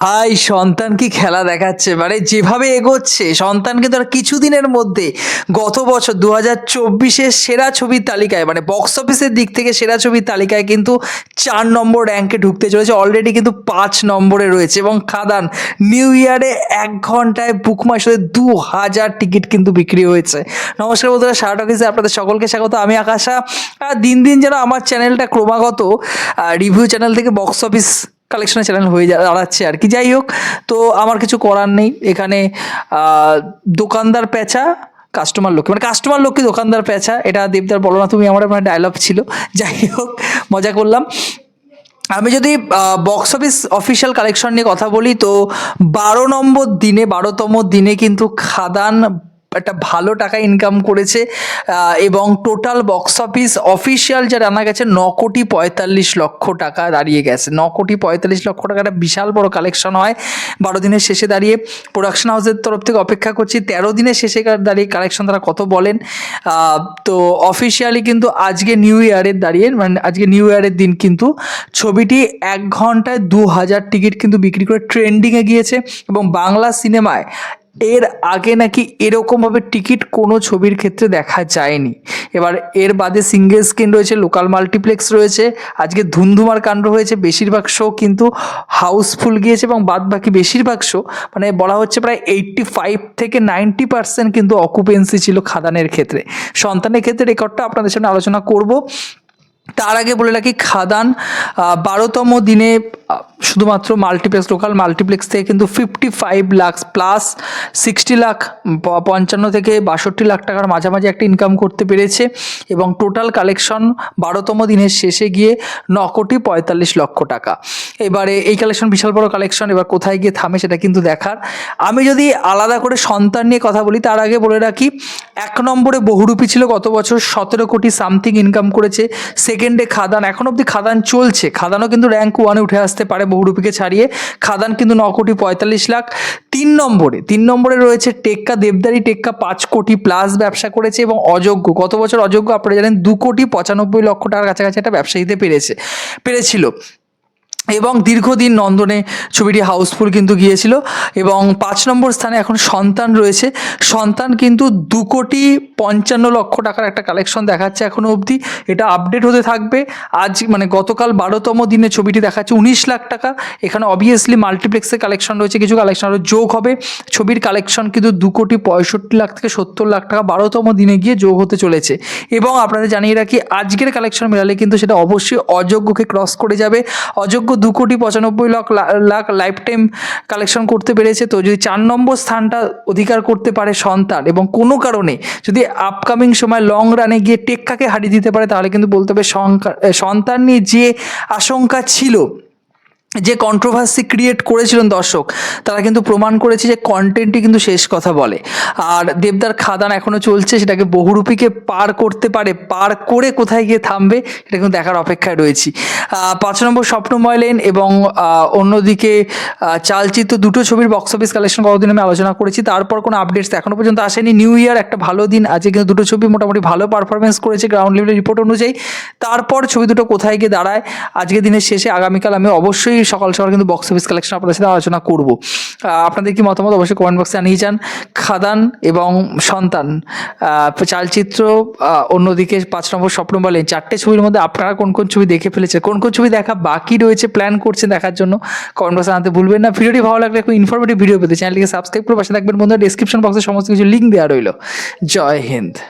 ভাই সন্তান কি খেলা দেখাচ্ছে? মানে যেভাবে এগোচ্ছে, সন্তানকে তো আর কিছুদিনের মধ্যে গত বছর দু হাজার চব্বিশের সেরা ছবির তালিকায় মানে বক্স অফিসের দিক থেকে সেরা ছবির তালিকায় কিন্তু চার নম্বর র্যাঙ্কে ঢুকতে চলেছে। অলরেডি কিন্তু পাঁচ নম্বরে রয়েছে এবং খাদান নিউ ইয়ারে এক ঘন্টায় বুক মাই শোতে দু হাজার টিকিট কিন্তু বিক্রি হয়েছে। নমস্কার বন্ধুরা শার্ট অফিসে আপনাদের সকলকে স্বাগত। আমি আকাশা। দিন দিন যেন আমার চ্যানেলটা ক্রমাগত রিভিউ চ্যানেল থেকে বক্স অফিস কালেকশনের চ্যানেল হয়ে দাঁড়াচ্ছে আর কি। যাই হোক, তো আমার কিছু করার নেই। এখানে দোকানদার পেঁচা কাস্টমার লক্ষ্মী। মানে কাস্টমার লক্ষ্মী, দোকানদার পেঁচা। এটা দেবদার বলো না তুমি আমার মানে ডায়লগ ছিল। যাই হোক, মজা করলাম। আমি যদি বক্স অফিস অফিসিয়াল কালেকশন নিয়ে কথা বলি, তো বারো নম্বর দিনে, বারোতম দিনে কিন্তু খাদান একটা ভালো টাকা ইনকাম করেছে এবং টোটাল বক্স অফিস অফিসিয়াল যা জানা গেছে ন কোটি পঁয়তাল্লিশ লক্ষ টাকা দাঁড়িয়ে গেছে। ন কোটি পঁয়তাল্লিশ লক্ষ টাকা একটা বিশাল বড় কালেকশন হয়। বারো দিনের শেষে দাঁড়িয়ে প্রোডাকশন হাউসের তরফ থেকে অপেক্ষা করছি। তেরো দিনের শেষে দাঁড়িয়ে কালেকশন তারা কত বলেন? তো অফিসিয়ালি কিন্তু আজকে নিউ ইয়ারের দাঁড়িয়ে মানে আজকে নিউ ইয়ারের দিন কিন্তু ছবিটি এক ঘন্টায় দু হাজার টিকিট কিন্তু বিক্রি করে ট্রেন্ডিংয়ে গিয়েছে এবং বাংলা সিনেমায় এর আগে নাকি এরকমভাবে টিকিট কোনো ছবির ক্ষেত্রে দেখা যায়নি। এবার এর বাদে সিঙ্গেল স্ক্রিন রয়েছে, লোকাল মাল্টিপ্লেক্স রয়েছে, আজকে ধুমধুমার কাণ্ড হয়েছে, বেশিরভাগ শো কিন্তু হাউসফুল গিয়েছে এবং বাদ বাকি বেশিরভাগ শো মানে বলা হচ্ছে প্রায় এইট্টি ফাইভ থেকে নাইনটি পার্সেন্ট কিন্তু অকুপেন্সি ছিল খাদানের ক্ষেত্রে। সন্তানের ক্ষেত্রে রেকর্ডটা আপনাদের সামনে আলোচনা করব। তার আগে বলে রাখি, খাদান বারোতম দিনে শুধুমাত্র মাল্টিপ্লেক্স লোকাল মাল্টিপ্লেক্স থেকে কিন্তু fifty five lakh plus sixty lakh পঞ্চান্ন থেকে বাষট্টি লাখ টাকার মাঝামাঝি একটা ইনকাম করতে পেরেছে এবং টোটাল কালেকশন বারোতম দিনের শেষে গিয়ে ন কোটি পঁয়তাল্লিশ লক্ষ টাকা। এবারে এই কালেকশন বিশাল বড় কালেকশন এবার কোথায় গিয়ে থামে সেটা কিন্তু দেখার। আমি যদি আলাদা করে সন্তান নিয়ে কথা বলি, তার আগে বলে রাখি, এক নম্বরে বহুরূপী ছিল গত বছর সতেরো কোটি সামথিং ইনকাম করেছে। সেকেন্ডে খাদান, এখন অবধি খাদান চলছে। খাদানও কিন্তু র্যাঙ্ক ওয়ানে উঠে আসতে পারে বহুরূপীকে ছাড়িয়ে। খাদান কিন্তু ন কোটি পঁয়তাল্লিশ লাখ। তিন নম্বরে তিন নম্বরে রয়েছে টেক্কা দেবদারি। টেক্কা পাঁচ কোটি প্লাস ব্যবসা করেছে এবং অযোগ্য। গত বছর অযোগ্য, আপনারা জানেন, দু কোটি পঁচানব্বই লক্ষ টাকার কাছাকাছি একটা ব্যবসায়ীতে পেরেছে, পেরেছিল। এবং দীর্ঘদিন নন্দনে ছবিটি হাউসফুল কিন্তু গিয়েছিল এবং পাঁচ নম্বর স্থানে এখন সন্তান রয়েছে। সন্তান কিন্তু দু কোটি পঞ্চান্ন লক্ষ টাকার একটা কালেকশন দেখাচ্ছে এখনও অবধি। এটা আপডেট হতে থাকবে। আজ মানে গতকাল বারোতম দিনে ছবিটি দেখাচ্ছে উনিশ লাখ টাকা। এখানে অবভিয়াসলি মাল্টিপ্লেক্সের কালেকশন রয়েছে, কিছু কালেকশন আরও যোগ হবে। ছবির কালেকশন কিন্তু দু কোটি পঁয়ষট্টি লাখ থেকে সত্তর লাখ টাকা বারোতম দিনে গিয়ে যোগ হতে চলেছে। এবং আপনাদের জানিয়ে রাখি, আজকের কালেকশন মেলালে কিন্তু সেটা অবশ্যই অযোগ্যকে ক্রস করে যাবে। অযোগ্য দু কোটি পঁচানব্বই lakh lakh life time collection করতে পেরেছে। তো যদি চার নম্বর স্থানটা অধিকার করতে পারে সন্তান এবং কোনো কারণে যদি আপকামিং সময় লং রানে গিয়ে টেক্কাকে হারিয়ে দিতে পারে, তাহলে কিন্তু বলতে হবে সন্তান নিয়ে যে আশঙ্কা ছিল যে কন্ট্রোভার্সি ক্রিয়েট করেছিলেন দর্শক, তারা কিন্তু প্রমাণ করেছে যে কন্টেন্টই কিন্তু শেষ কথা বলে। আর দেবদার খাদান এখনও চলছে, সেটাকে বহুরূপীকে পার করতে পারে, পার করে কোথায় গিয়ে থামবে এটা কিন্তু দেখার অপেক্ষায় রয়েছি। পাঁচ নম্বর স্বপ্নময় লেন এবং অন্যদিকে চালচিত্র দুটো ছবির বক্স অফিস কালেকশন কতদিন আমি আলোচনা করেছি। তারপর কোনো আপডেটস এখনও পর্যন্ত আসেনি। নিউ ইয়ার একটা ভালো দিন, আজকে কিন্তু দুটো ছবি মোটামুটি ভালো পারফরমেন্স করেছে গ্রাউন্ড লেভেলের রিপোর্ট অনুযায়ী। তারপর ছবি দুটো কোথায় গিয়ে দাঁড়ায়, আজকে দিনের শেষে, আগামীকাল আমি অবশ্যই সকাল সকাল কিন্তু বক্স অফিস কালেকশন আপনাদের সাথে আলোচনা করব। আপনাদের কি মতামত? অবশ্যই কমেন্ট বক্সে জানিয়ে যান। খাদান এবং সন্তান চালচিত্র অন্যদিকে পাঁচ নম্বর স্বপ্ন বলেন চারটে ছবির মধ্যে আপনারা কোন কোন ছবি দেখে ফেলেছে কোন কোন ছবি দেখা বাকি রয়েছে প্ল্যান করছেন দেখার জন্য? কমেন্ট বক্সে জানাতে ভুলবেন না। ভিডিওটি ভালো লাগলে একটু ইনফরমেটিভ ভিডিও পেতে চ্যানেলটিকে সাবস্ক্রাইব করে পাশে থাকবেন বন্ধুরা। ডিসক্রিপশন বক্সে সমস্ত কিছু লিঙ্ক দেওয়া রইল। জয় হিন্দ।